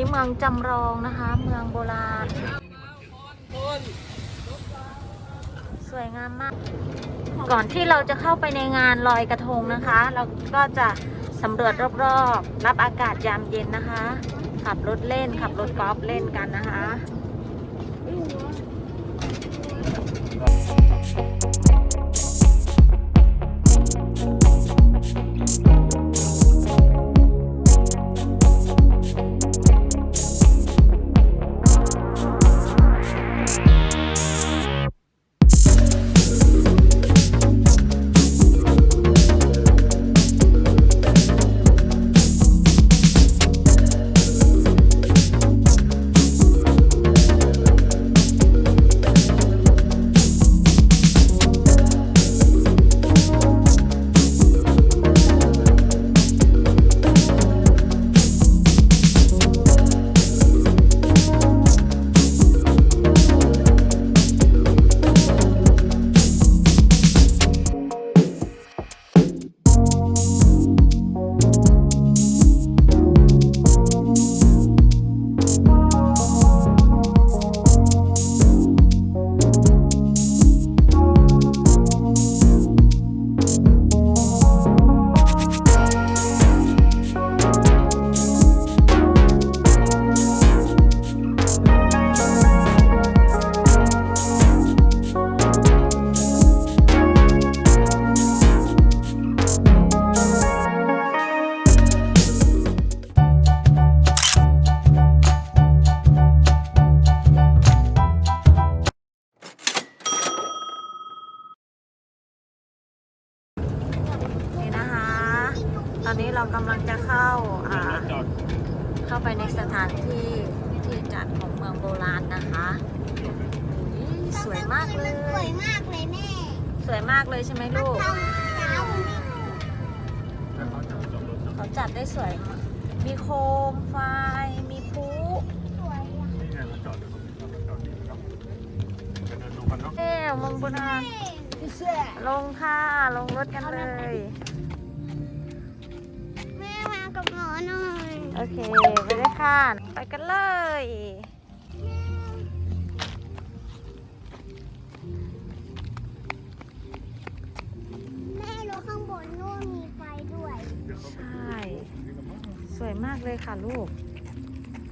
นี้เมืองจำลองนะคะ เมืองโบราณ สวยงามมาก ก่อนที่เราจะเข้าไปในงานลอยกระทงนะคะ เราก็จะสำรวจรอบๆ รับอากาศยามเย็นนะคะ ขับรถเล่น ขับรถกอล์ฟเล่นกันนะคะ แม่มากับหมอหน่อย โอเค ไปเลยค่ะ ไปกันเลย แม่รถข้างบนนู่นมีไฟด้วย ใช่ สวยมากเลยค่ะลูก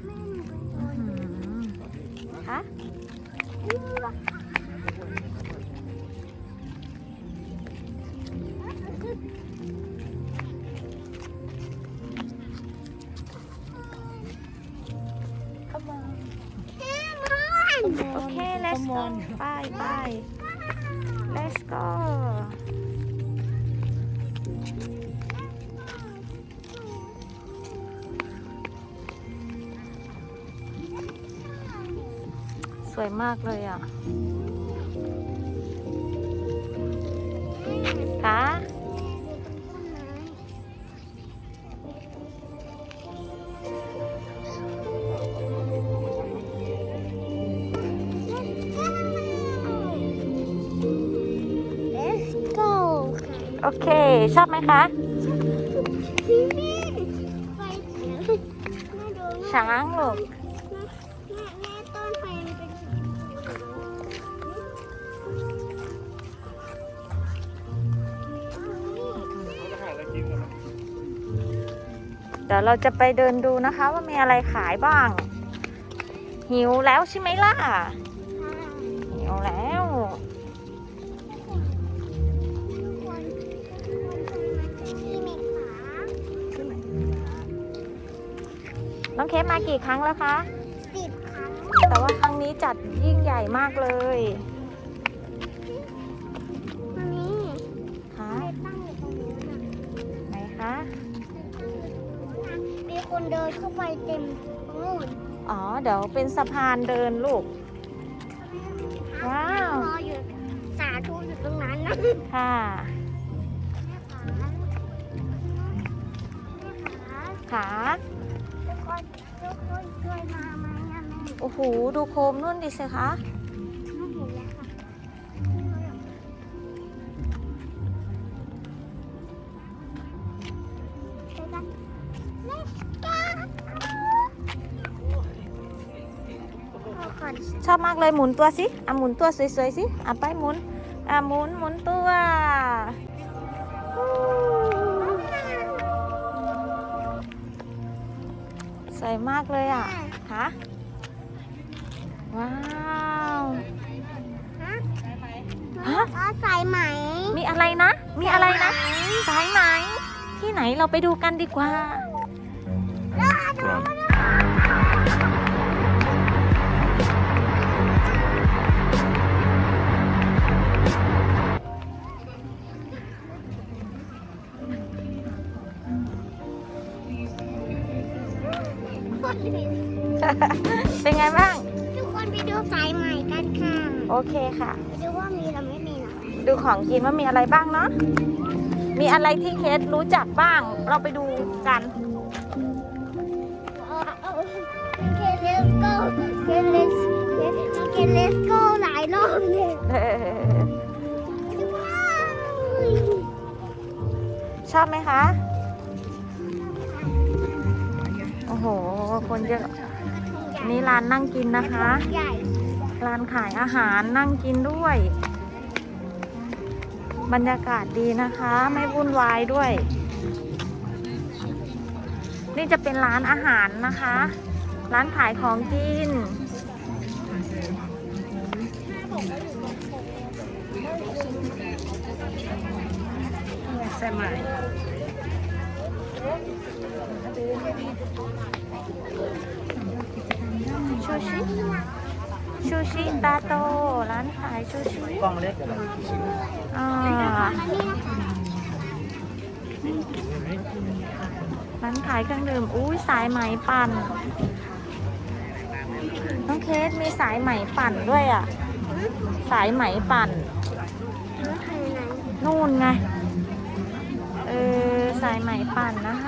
แม่หนูเป็นอื้อนหือคะ วยมากเลยอะคะเลสโก้ค่ะโอเค ชอบไหมคะแม่ไฟเขียวแม่ดูนะช้างลูก เดี๋ยวเราจะไปเดินดูนะคะ ว่ามีอะไรขายบ้าง หิวแล้วใช่ไหมล่ะ หิวแล้ว น้องเคฟมากี่ครั้งแล้วคะ สิบครั้ง แต่ว่าครั้งนี้จัดยิ่งใหญ่มากเลย คนเดินเข้าไปเต็มตรงนู้นอ๋อ เดี๋ยวเป็นสะพานเดินลูก ว้าว รออยู่สาธุอยู่ตรงนั้นนะค่ะแม่ขาแม่ขาขาทุกคนทุกคนช่วยมาไหมอะแม่โอ้โห ดูโคมนุ่นดิสิคะไม่เห็นแล้วค่ะ ชอบมากเลยหมุนตัวสิอะหมุนตัวสวยๆสิอะไปหมุนอะหมุนหมุนตัวสวยมากเลยอะฮะว้าวฮะฮะก็ใส่ไหม มีอะไรนะ มีอะไรนะสายไหม ที่ไหนเราไปดูกันดีกว่า เป็นไงบ้าง ทุกคนไปดูสายไหมกันค่ะ โอเคค่ะ ไปดูว่ามีหรือไม่มีนะดูของกินว่ามีอะไรบ้างเนาะ มีอะไรที่เคสรู้จักบ้าง เราไปดูกันโอเค let's go โอเค let's โอเค let's go หลายรอบเลยเออว้าวชอบไหมคะ โห คนเยอะ นี่ร้านนั่งกินนะคะ ร้านขายอาหารนั่งกินด้วย บรรยากาศดีนะคะ ไม่วุ่นวายด้วย นี่จะเป็นร้านอาหารนะคะ ร้านขายของกินใช่ไหม ชูชิ ชูชิตาโต ร้านขายชูชิกล้องเล็กอะไรอ่าอันนี้นะคะร้านขายเครื่องดื่ม อุ้ยสายไหมปั่น น้องเคสมีสายไหมปั่นด้วยอะ สายไหมปั่นน้องไทยไหนนู่นไง เออ สายไหมปั่นนะคะ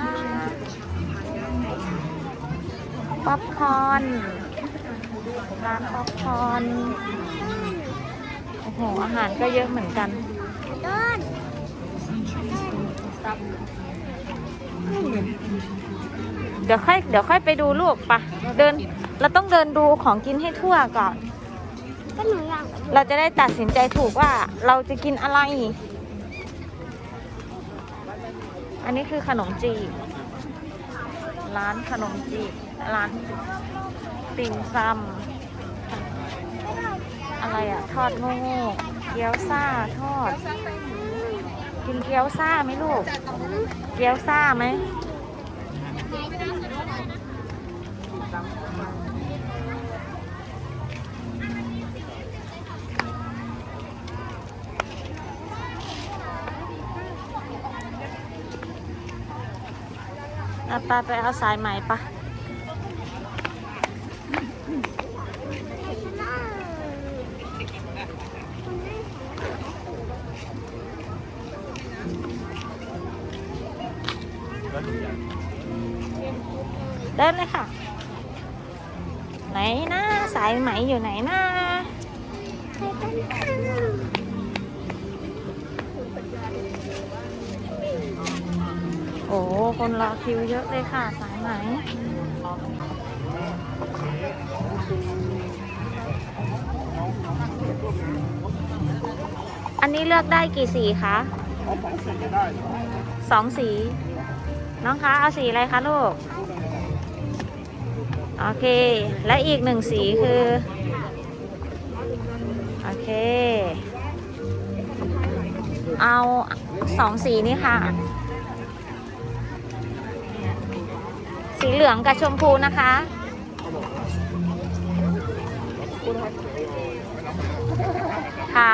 ป๊อปคอนร้านป๊อปคอนโอ้โห อาหารก็เยอะเหมือนกันต้นเดี๋ยวค่อยเดี๋ยวค่อยไปดูลูกปะเดิน เราต้องเดินดูของกินให้ทั่วก่อนก็หนูอยากเราจะได้ตัดสินใจถูกว่าเราจะกินอะไร อันนี้คือขนมจีบร้านขนมจีบ ร้านติ่มซำอะไรอะทอดโง่เกี๊ยวซ่าทอด กินเกี๊ยวซ่าไหมลูก เกี๊ยวซ่าไหมอาไปไปเอาสายไหม่ปะ อันนี้เลือกได้กี่สีคะสองสี น้องคะเอาสีอะไรคะลูก โอเค และอีกหนึ่งสีคือ โอเค เอาสองสีนี้ค่ะ สีเหลืองกับชมพูนะคะค่ะ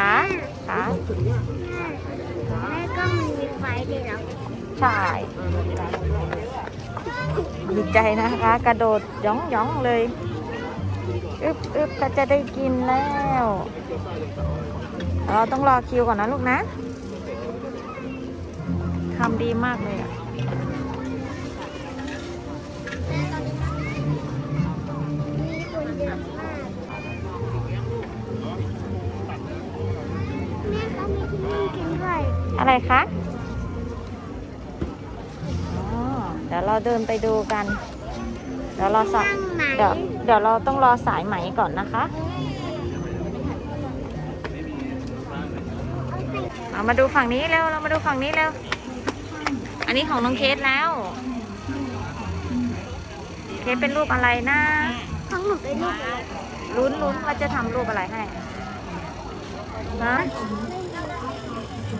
ค่ะค่ะแม่ก็มันมีไฟดีแล้วใช่ดีใจนะคะ กระโดดย่องย่องๆเลยอึบอึบก็จะได้กินแล้ว เราต้องรอคิวก่อนนะลูกนะทำดีมากเลยอะ อะไรคะอ๋อเดี๋ยวเราเดินไปดูกัน เดี๋ยวเราสายนั่งไหมเดี๋ยวเดี๋ยวเราต้องรอสายไหมก่อนนะคะเอามาดูฝั่งนี้เร็วเรามาดูฝั่งนี้เร็ว อันนี้ของน้องเคสแล้ว เคสเป็นรูปอะไรนะของหนูเป็นรูปอะไรลุ้นลุ้นว่าจะทำรูปอะไรให้นะ เก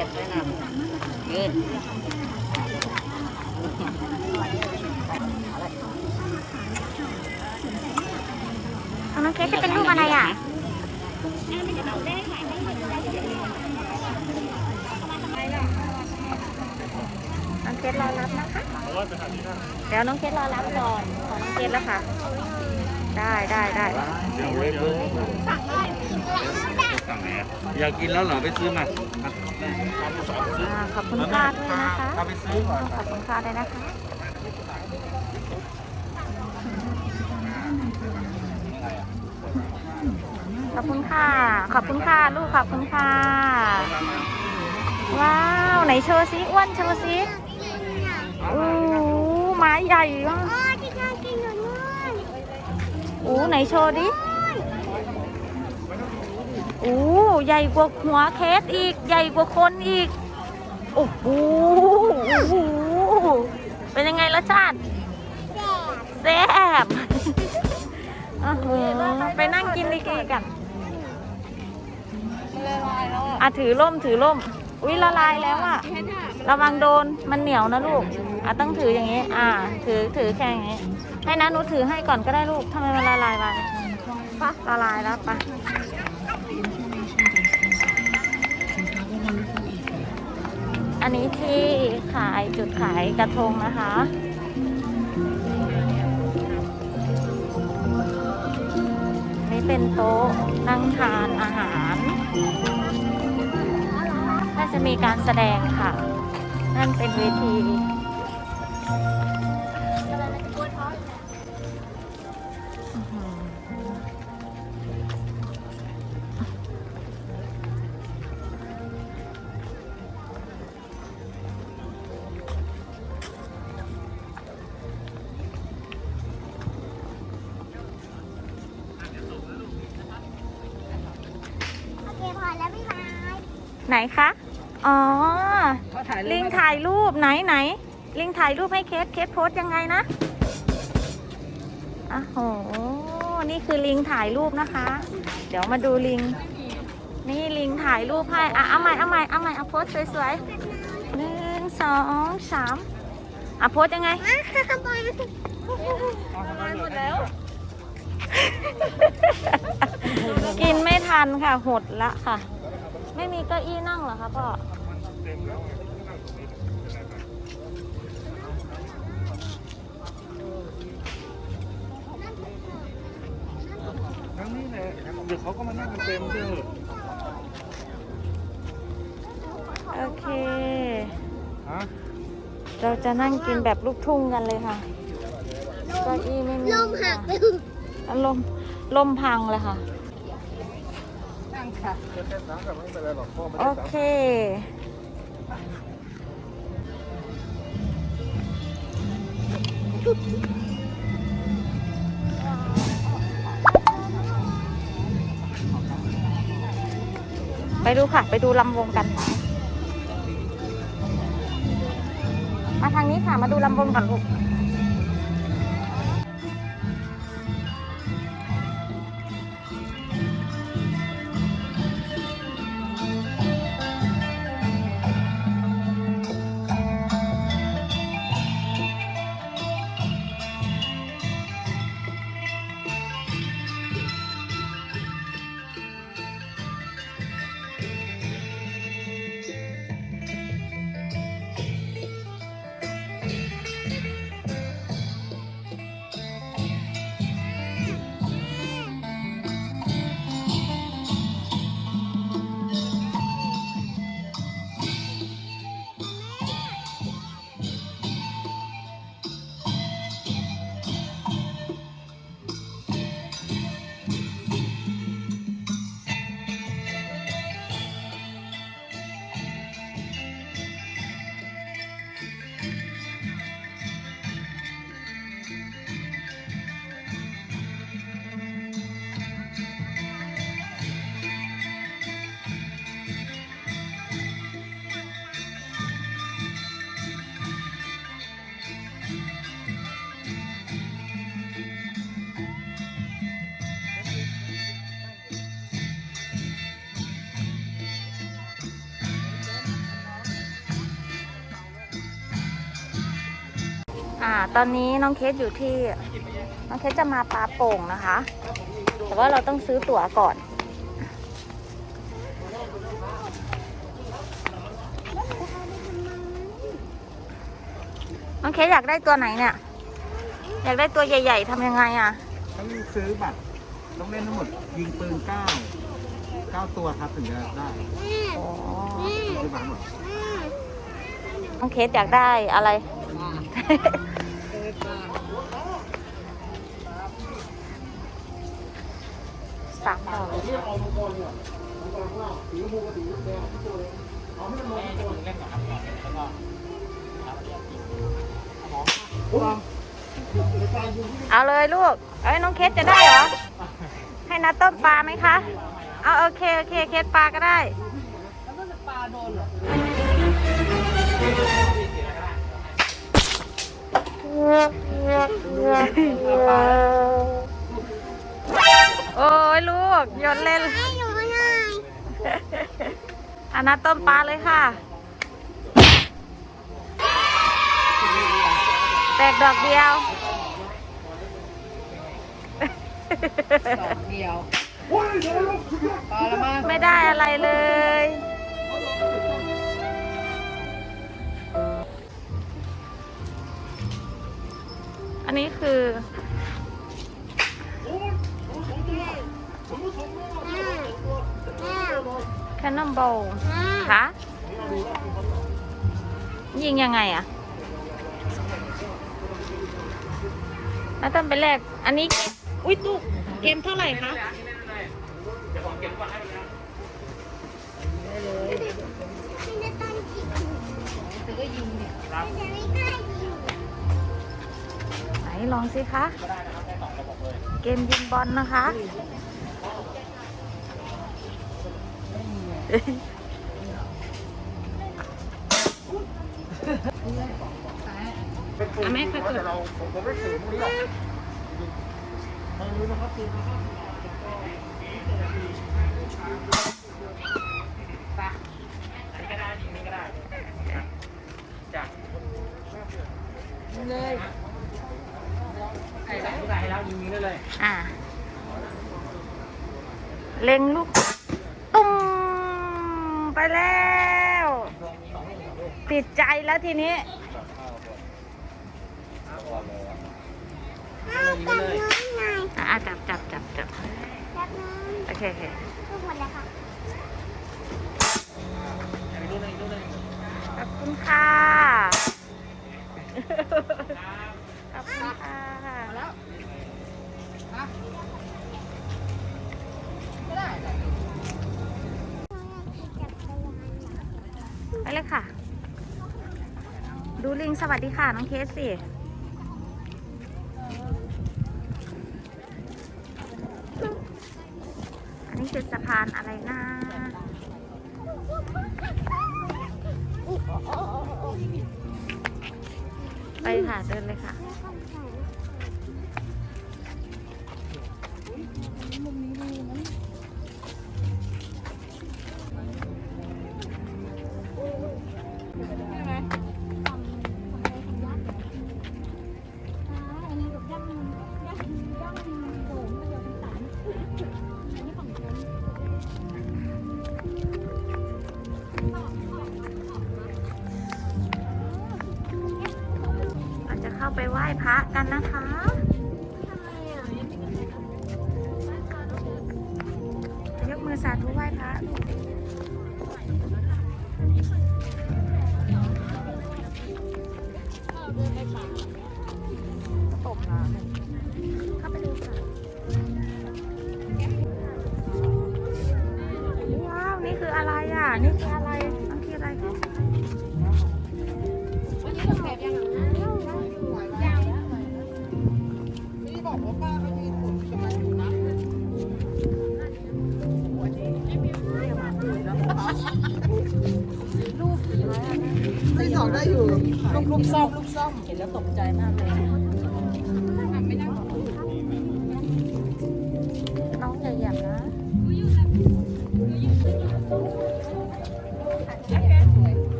็บไว้นะยืนของน้องเคสจะเป็นรูปอะไรอะน้องเคสรอรับนะคะ เดี๋ยวน้องเคสรอรับก่อน ของน้องเคสแล้วค่ะ ได้ได้ได้อยากกินแล้วเหรอไปซื้อมาอ่าขอบคุณค่าด้วยนะคะ เอาไปซื้อก่อนขอบคุณค่าด้วยนะคะ ขอบคุณค่ะ ขอบคุณค่ะลูกขอบคุณค่ะ ว้าว ไหนโชว์ซิอ้วนโชว์ซิโอ้ไม้ใหญ่มากอ๋อที่ข้างกินอยู่นู่นโอ้ไหนโชว์ดิโอ้ใหญ่กว่าหัวเคสอีก ใหญ่กว่าคนอีก โอ้โหเป็นยังไงรสชาติแซ่บแซ่บไปนั่งกินดีกีกันอะถือร่มถือร่ม อุ้ยละลายแล้วอะ ระวังโดนมันเหนียวนะลูก อะต้องถืออย่างนี้ อ่า ถือถือแค่อย่างนี้ ให้นะหนูถือให้ก่อนก็ได้ลูกทำไมมันละลายไปปะละลายแล้วปะอันนี้ที่ขายจุดขายกระทงนะคะนี่เป็นโต๊ะนั่งทานอาหารน่าจะมีการแสดงค่ะ นั่นเป็นเวที นคะ อ๋อ เขาถ่ายลิงถ่ายรูปไหนไหน ลิงถ่ายรูปให้เคสเคสโพสต์ยังไงนะอ้โห นี่คือลิงถ่ายรูปนะคะ เดี๋ยวมาดูลิง นี่ลิงถ่ายรูปให้ อะ เอาใหม่เอาใหม่เอาใหม่เอาโพสต์สวยๆหนึ่งสองสามอะโพสต์ยังไงอะขโมยหมดแล้ว กินไม่ทันค่ะ หดละค่ะ ไม่มีเก้าอี้นั่งเหรอคะพ่อ ทั้งนี้แหละเดี๋ยวเขาก็มานั่งกันเต็มเถอะโอเค ฮะเราจะนั่งกินแบบลูกทุ่งกันเลยค่ะเก้าอี้ไม่มีลมหักไปค่ะลมลมพังเลยค่ะนั่ง ค่ะเดี๋ยวแค่สามกับไม่เป็นไรหรอกพ่อไม่โอได้สามเค ไปดูค่ะ ไปดูลำวงกัน มาทางนี้ค่ะ มาดูลำวงก่อนลูก ตอนนี้น้องเคสอยู่ที่ น้องเคสจะมาปลาโป่งนะคะ แต่ว่าเราต้องซื้อตั๋วก่อน น้องเคสอยากได้ตัวไหนเนี่ย อยากได้ตัวใหญ่ๆทำยังไงอะ ต้องซื้อบัตรต้องเล่นทั้งหมด ยิงปืนเก้าเก้าตัวครับถึงจะได้อ๋อซื้อบัตรหมดน้องเคสอยากได้อะไร สามดอกเอาเลยลูก เอ้ยน้องเคสจะได้เหรอ ให้นัดต้มปลาไหมคะ เอาโอเคโอเคเคสปลาก็ได้โอ้ ยลูกโยนเล่นให้หนูหน่อยอันนัดต้มปลาเลยค่ะ แตกดอกเดียวเดียวพอแล้วมั้งไม่ได้อะไรเลย อันนี้คือ แคนนอนบอลคะยิงยังไงอะแล้วต้นไปแรก อันนี้ อุ้ยตุ๊กเกมเท่าไหร่คะเธอก็ยิงเนี่ยไหนลองสิคะ เกมยิงบอลนะคะ อะแม่ค่อยๆเราผมผมไม่ถือพวกนี้หรอกไม่รู้นะครับปืนนะครับเลยไอ้ไหนผู้ใดแล้วยิงได้เลย อะเล็งลูก ตุ้มไปแล้ว ติดใจแล้วทีนี้ยิงได้เลยอะจับจับจับจับโอเคโอเคไปดูหนึ่งดูหนึ่งขอบคุณค่ะ ขอบคุณค่ะ ง สวัสดีค่ะ น้องเคสสิอันนี้คือสะพานอะไรนะ น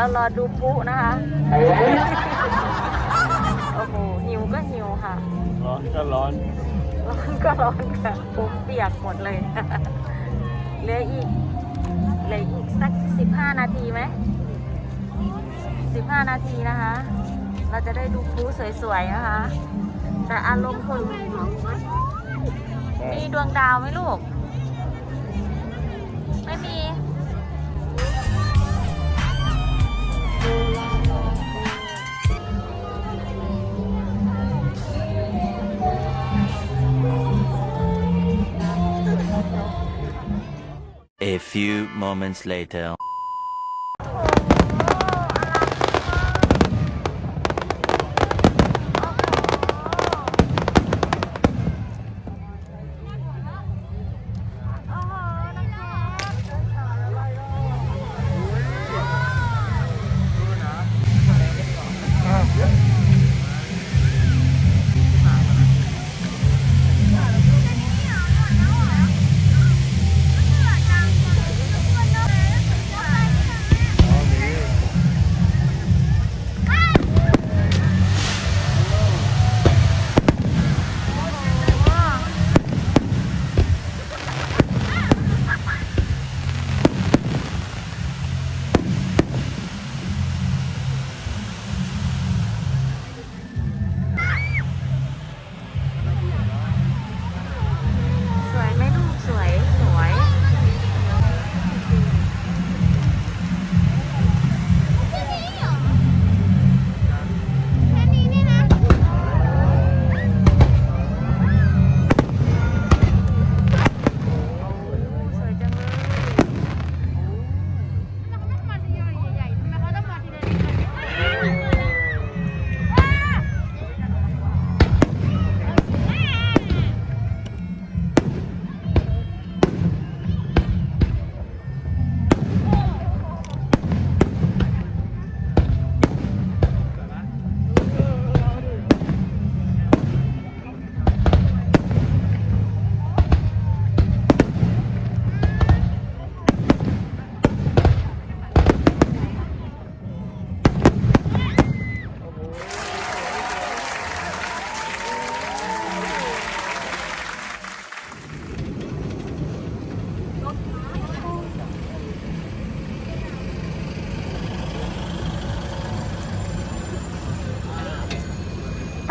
เรารอดูพลุนะคะ โอ้โหหิวก็หิวค่ะ ร้อนก็ร้อน ร้อนก็ร้อนค่ะผมเปียกหมดเลย เหลืออีก เหลืออีกสักสิบห้านาทีไหมสิบห้านาทีนะคะ เราจะได้ดูพลุสวยๆนะคะ แต่อารมณ์คนมีดวงดาวไหมลูก ไม่มี A few moments later.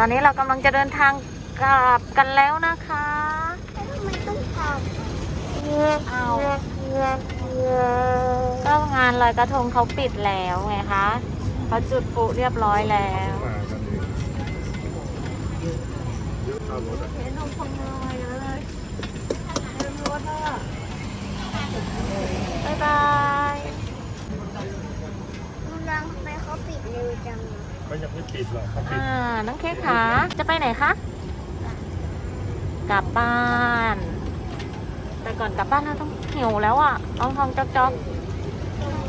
นนี้เรากำลังจะเดินทางกลับกันแล้วนะคะทำไมต้องกลับเอาก็งานลอยกระทงเขาปิดแล้วไงคะเขาจุดปลุเรียบร้อยแล้วบ๊ายบาย มึงยังทำไมเขาปิดเร็วจังอะ ไม่ยังไม่ปิดหรอกเขาปิดอ่าน้องเค้กขาจะไปไหนคะ กลับบ้าน แต่ก่อนกลับบ้านเราต้องหิวแล้วอะท้องท้องจ๊อกจ๊อก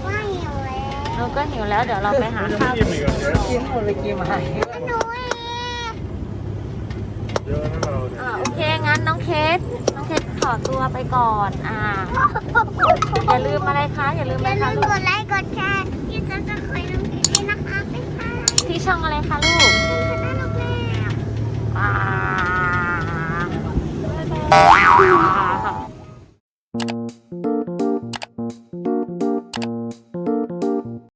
ว่าหิวแล้วเราก็หิวแล้วเดี๋ยวเราไปหาข้าวกินอีกเหรอเนี่ยกินหมดเลยกินมาให้หนูเองเยอะนะเราเนี่ยอ่าโอเคงั้นน้องเค้กน้องเค้กขอตัวไปก่อนอ่าอย่าลืมอะไรคะอย่าลืมออะไรย่าลืคะมลูก กดไลค์กดแชร์ที่ซับสไช่องอะไรคะลูกชนะลูกแล้ว